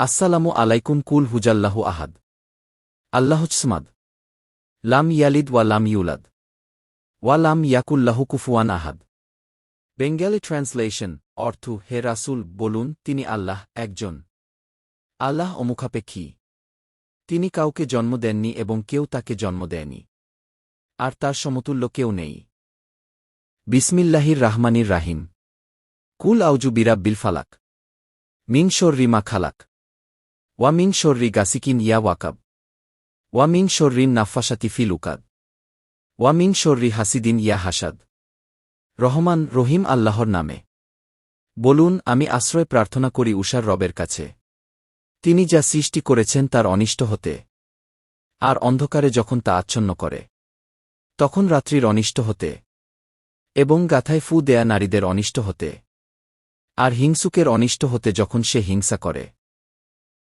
আসসালামু আলাইকুম কুল হুজাল্লাহু আহাদ। আল্লাহসমাদ লাম ইয়ালিদ ওয়া লাম ইউলাদ। ওয়া লাম ইয়াকুল্লাহু কুফুয়ান আহাদ। বেঙ্গালি ট্রান্সলেশন, অর্থ, হে রাসুল, বলুন, তিনি আল্লাহ, একজন। আল্লাহ অমুখাপেক্ষী। তিনি কাউকে জন্ম দেননি এবং কেউ তাকে জন্ম দেয়নি। আর তার সমতুল্য কেউ নেই। বিসমিল্লাহির রাহমানির রাহিম। কুল আউজু বিরাব্বিল ফালাক। মিন রিমা খালাক। ওয়া মিন শর্রি গাসিকিন ইয়া ওয়াকাব ওয়ামিন শর্রিন নাফাসাতি ফিল উকাদ ওয়া শর্রি হাসিদিন ইয়া হাসাদ রহমান, রহিম আল্লাহর নামে। বলুন, আমি আশ্রয় প্রার্থনা করি উষার রবের কাছে। তিনি যা সৃষ্টি করেছেন তার অনিষ্ট হতে। আর অন্ধকারে যখন তা আচ্ছন্ন করে। তখন রাত্রির অনিষ্ট হতে। এবং গাথায় ফু দেয়া নারীদের অনিষ্ট হতে। আর হিংসুকের অনিষ্ট হতে যখন সে হিংসা করে।